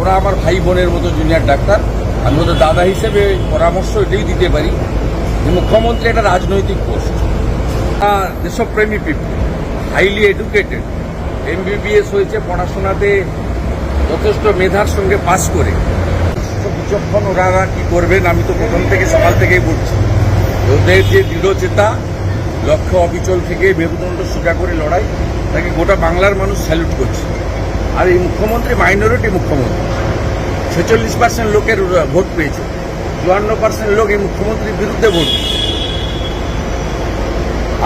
ওরা আমার ভাই বোনের মতো জুনিয়র ডাক্তার। আমি ওদের দাদা হিসেবে পরামর্শ এটাই দিতে পারি যে মুখ্যমন্ত্রী একটা রাজনৈতিক পোস্ট। দেশপ্রেমী পিপল হাইলি এডুকেটেড এমবিবিএস হয়েছে, পড়াশোনাতে যথেষ্ট মেধার সঙ্গে পাস করে। বিচক্ষণ ওনারা কি করবেন আমি তো প্রথম থেকে সকাল থেকেই বলছি। ওদের যে দৃঢ়চেতা লক্ষ্য অবিচল থেকে মেরুদণ্ড সোজা করে লড়াই, তাকে গোটা বাংলার মানুষ স্যালুট করছে। আর এই মুখ্যমন্ত্রী মাইনরিটি মুখ্যমন্ত্রী ছেচল্লিশ পার্সেন্ট লোকের ভোট পেয়েছে। চুয়ান্ন পার্সেন্ট লোক এই মুখ্যমন্ত্রীর বিরুদ্ধে ভোট।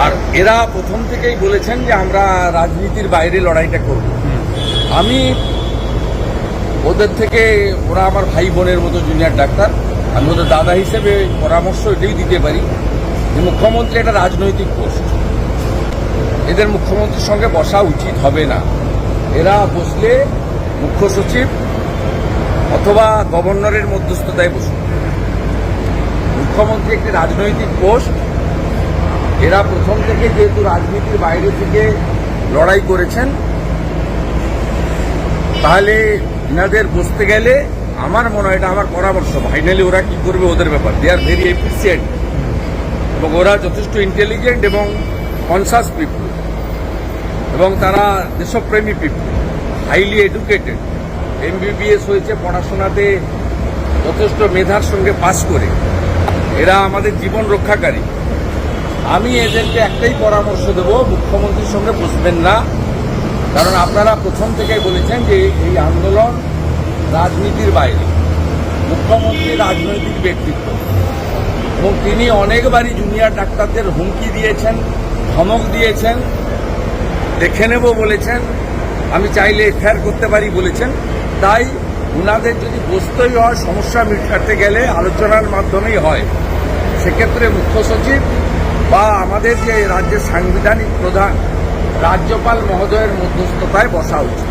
আর এরা প্রথম থেকেই বলেছেন যে আমরা রাজনীতির বাইরে লড়াইটা করব। আমি ওদের থেকে ওরা আমার ভাই বোনের মতো জুনিয়র ডাক্তার। আমি ওদের দাদা হিসেবে পরামর্শ এটাই দিতে পারি যে মুখ্যমন্ত্রী একটা রাজনৈতিক পোস্ট এদের মুখ্যমন্ত্রীর সঙ্গে বসা উচিত হবে না। এরা বসলে মুখ্য সচিব অথবা গভর্নরের মধ্যস্থতায় বসুন। মুখ্যমন্ত্রী একটি রাজনৈতিক পোস্ট এরা প্রথম থেকে যেহেতু রাজনীতির বাইরে থেকে লড়াই করেছেন, তাহলে ইনাদের বসতে গেলে আমার মনে হয় এটা আমার পরামর্শ। ফাইনালি ওরা কি করবে ওদের ব্যাপার। দে আর ভেরি এফিসিয়েন্ট এবং ওরা যথেষ্ট ইন্টেলিজেন্ট এবং কনসাস পিপল এবং তারা দেশপ্রেমী পিপল হাইলি এডুকেটেড এমবিবিএস হয়েছে, পড়াশোনাতে যথেষ্ট মেধার সঙ্গে পাস করে। এরা আমাদের জীবন রক্ষাকারী। আমি এদেরকে একটাই পরামর্শ দেব, মুখ্যমন্ত্রীর সঙ্গে বসবেন না। কারণ আপনারা প্রথম থেকেই বলেছেন যে এই আন্দোলন রাজনীতির বাইরে, মুখ্যমন্ত্রী রাজনৈতিক ব্যক্তিত্ব। এবং তিনি অনেকবারই জুনিয়র ডাক্তারদের হুমকি দিয়েছেন, ধমক দিয়েছেন, দেখে নেব বলেছেন, আমি চাইলে এফআইআর করতে পারি বলেছেন। তাই উনাদের যদি বসতেই হয়, সমস্যা মিটাতে গেলে আলোচনার মাধ্যমেই হয়। সেক্ষেত্রে মুখ্য সচিব বা আমাদের যে রাজ্যের সাংবিধানিক প্রধান রাজ্যপাল মহোদয়ের মধ্যস্থতায় বসা উচিত।